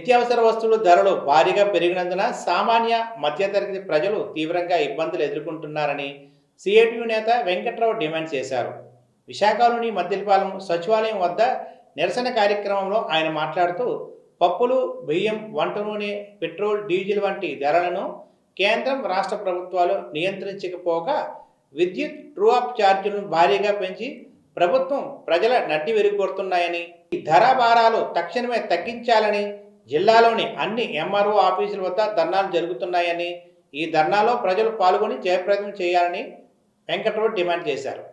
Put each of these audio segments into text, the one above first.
నిత్యావసర వస్తువుల ధరలు భారీగా పెరిగినందున సామాన్య మధ్యతరగతి ప్రజలు తీవ్రంగా ఇబ్బందులు ఎదుర్కొంటున్నారని సిఐటియు నేత వెంకట్రావు డిమాండ్ చేశారు. విశాఖలోని మద్దిలపాలెం సచివాలయం వద్ద నిరసన కార్యక్రమంలో ఆయన మాట్లాడుతూ పప్పులు బియ్యం వంట నూనె పెట్రోల్ డీజిల్ వంటి ధరలను కేంద్రం రాష్ట్ర ప్రభుత్వాలు నియంత్రించకపోగా విద్యుత్ ట్రూ అప్ ఛార్జీలను భారీగా పెంచి ప్రభుత్వం ప్రజల నడ్డి విరిగొడుతున్నాయని ఈ ధర భారాలు తక్షణమే తగ్గించాలని జిల్లాలోని అన్ని ఎంఆర్ఓ ఆఫీసుల వద్ద ధర్నాలు జరుగుతున్నాయని ఈ ధర్నాలో ప్రజలు పాల్గొని జయప్రదం చేయాలని వెంకటరావు డిమాండ్ చేశారు.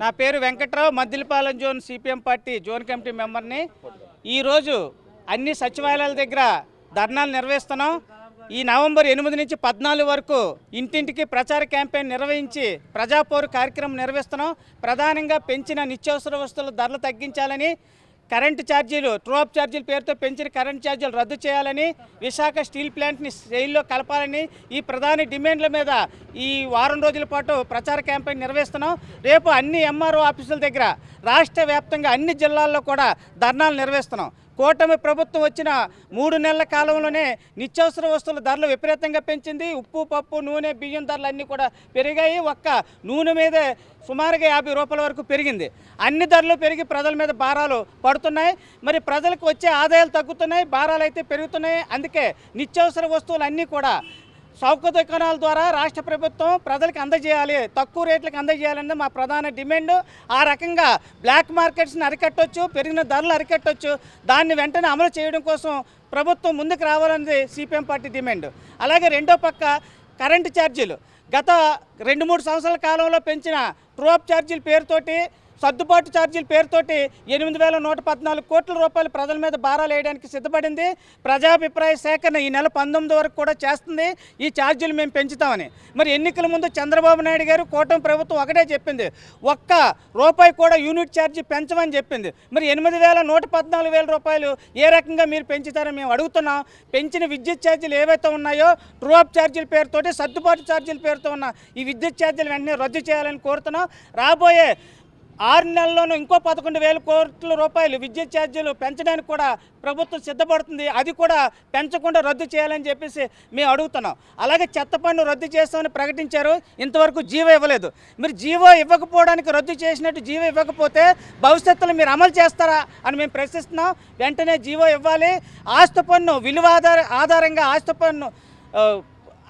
నా పేరు Venkatrao Maddilapalem zone CPM party zone committee మెంబర్ని. ఈరోజు అన్ని సచివాలయాల దగ్గర ధర్నాలు నిర్వహిస్తున్నాం. ఈ నవంబర్ ఎనిమిది నుంచి పద్నాలుగు వరకు ఇంటింటికి ప్రచార క్యాంపెయిన్ నిర్వహించి ప్రజాపోరు కార్యక్రమం నిర్వహిస్తున్నాం. ప్రధానంగా పెంచిన నిత్యావసర వస్తువుల ధరలు తగ్గించాలని కరెంటు ఛార్జీలు ట్రోప్ ఛార్జీల పేరుతో పెంచిన కరెంట్ ఛార్జీలు రద్దు చేయాలని విశాఖ స్టీల్ ప్లాంట్ని జైల్లో కలపాలని ఈ ప్రధాన డిమాండ్ల మీద ఈ వారం రోజుల పాటు ప్రచార క్యాంపెయిన్ నిర్వహిస్తున్నాం. రేపు అన్ని ఎంఆర్ఓ ఆఫీసుల దగ్గర రాష్ట్ర వ్యాప్తంగా అన్ని జిల్లాల్లో కూడా ధర్నాలు నిర్వహిస్తున్నాం. కూటమి ప్రభుత్వం వచ్చిన మూడు నెలల కాలంలోనే నిత్యావసర వస్తువుల ధరలు విపరీతంగా పెంచింది. ఉప్పు పప్పు నూనె బియ్యం ధరలు అన్నీ కూడా పెరిగాయి. ఒక్క నూనె మీదే సుమారుగా యాభై రూపాయల వరకు పెరిగింది. అన్ని ధరలు పెరిగి ప్రజల మీద భారాలు పడుతున్నాయి. మరి ప్రజలకు వచ్చే ఆదాయాలు తగ్గుతున్నాయి భారాలు అయితే పెరుగుతున్నాయి. అందుకే నిత్యావసర వస్తువులు అన్నీ కూడా చౌక దుకాణాల ద్వారా రాష్ట్ర ప్రభుత్వం ప్రజలకు అందజేయాలి తక్కువ రేట్లకు అందజేయాలన్నది మా ప్రధాన డిమాండ్. ఆ రకంగా బ్లాక్ మార్కెట్స్ని అరికట్టొచ్చు పెరిగిన ధరలు అరికట్టొచ్చు. దాన్ని వెంటనే అమలు చేయడం కోసం ప్రభుత్వం ముందుకు రావాలన్నది సిపిఎం పార్టీ డిమాండ్. అలాగే రెండో పక్క కరెంటు ఛార్జీలు. గత రెండు మూడు సంవత్సరాల కాలంలో పెంచిన ట్రోప్ ఛార్జీల పేరుతోటి సర్దుబాటు ఛార్జీల పేరుతోటి ఎనిమిది వేల నూట పద్నాలుగు కోట్ల రూపాయలు ప్రజల మీద భారాలు వేయడానికి సిద్ధపడింది. ప్రజాభిప్రాయ సేకరణ ఈ నెల పంతొమ్మిది వరకు కూడా చేస్తుంది. ఈ ఛార్జీలు మేము పెంచుతామని. మరి ఎన్నికల ముందు చంద్రబాబు నాయుడు గారు కూటమి ప్రభుత్వం ఒకటే చెప్పింది. ఒక్క రూపాయి కూడా యూనిట్ ఛార్జీ పెంచమని చెప్పింది. మరి ఎనిమిది వేల నూట పద్నాలుగు వేల రూపాయలు ఏ రకంగా మీరు పెంచుతారని మేము అడుగుతున్నాం. పెంచిన విద్యుత్ ఛార్జీలు ఏవైతే ఉన్నాయో ట్రూఅప్ ఛార్జీల పేరుతోటి సర్దుబాటు ఛార్జీల పేరుతో ఉన్న ఈ విద్యుత్ ఛార్జీలు వెంటనే రద్దు చేయాలని కోరుతున్నాం. రాబోయే ఆరు నెలల్లోనూ ఇంకో పదకొండు వేల కోట్ల రూపాయలు విద్యుత్ ఛార్జీలు పెంచడానికి కూడా ప్రభుత్వం సిద్ధపడుతుంది. అది కూడా పెంచకుండా రద్దు చేయాలని చెప్పేసి మేము అడుగుతున్నాం. అలాగే చెత్త పన్ను రద్దు చేస్తామని ప్రకటించారు. ఇంతవరకు జీవో ఇవ్వలేదు. మీరు జీవో ఇవ్వకపోవడానికి రద్దు చేసినట్టు జీవో ఇవ్వకపోతే భవిష్యత్తులో మీరు అమలు చేస్తారా అని మేము ప్రశ్నిస్తున్నాం. వెంటనే జీవో ఇవ్వాలి. ఆస్తి పన్ను విలువ ఆధార ఆధారంగా ఆస్తి పన్ను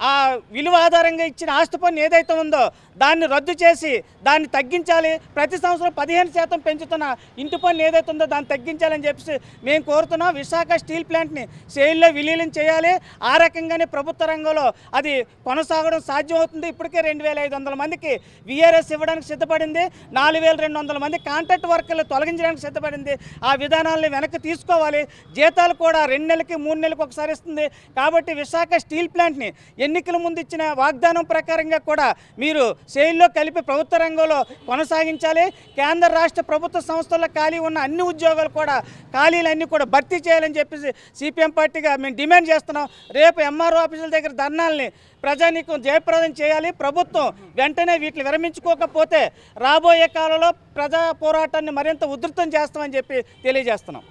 ఆ, విలువ ఆధారంగా ఇచ్చిన ఆస్తి పన్ను ఏదైతే ఉందో దాన్ని రద్దు చేసి దాన్ని తగ్గించాలి. ప్రతి సంవత్సరం పదిహేను శాతం పెంచుతున్న ఇంటి పన్ను ఏదైతే ఉందో దాన్ని తగ్గించాలని చెప్పేసి మేము కోరుతున్నాం. విశాఖ స్టీల్ ప్లాంట్ని సేల్లో విలీనం చేయాలి. ఆ రకంగానే ప్రభుత్వ రంగంలో అది కొనసాగడం సాధ్యమవుతుంది. ఇప్పటికే రెండు వేల ఐదు వందల మందికి విఆర్ఎస్ ఇవ్వడానికి సిద్ధపడింది. నాలుగు వేల రెండు వందల మంది కాంట్రాక్ట్ వర్కర్లు తొలగించడానికి సిద్ధపడింది. ఆ విధానాలను వెనక్కి తీసుకోవాలి. జీతాలు కూడా రెండు నెలలకి మూడు నెలలకు ఒకసారి ఇస్తుంది. కాబట్టి విశాఖ స్టీల్ ప్లాంట్ని ఎన్నికల ముందు ఇచ్చిన వాగ్దానం ప్రకారంగా కూడా మీరు శైలిలో కలిపి ప్రభుత్వ రంగంలో కొనసాగించాలి. కేంద్ర రాష్ట్ర ప్రభుత్వ సంస్థల్లో ఖాళీ ఉన్న అన్ని ఉద్యోగాలు కూడా ఖాళీలన్నీ కూడా భర్తీ చేయాలని చెప్పేసి సిపిఎం పార్టీగా మేము డిమాండ్ చేస్తున్నాం. రేపు ఎంఆర్ఓ ఆఫీసుల దగ్గర ధర్నాల్ని ప్రజానీకం జయప్రదం చేయాలి. ప్రభుత్వం వెంటనే వీటిని విరమించుకోకపోతే రాబోయే కాలంలో ప్రజా పోరాటాన్ని మరింత ఉధృతం చేస్తామని చెప్పి తెలియజేస్తున్నాం.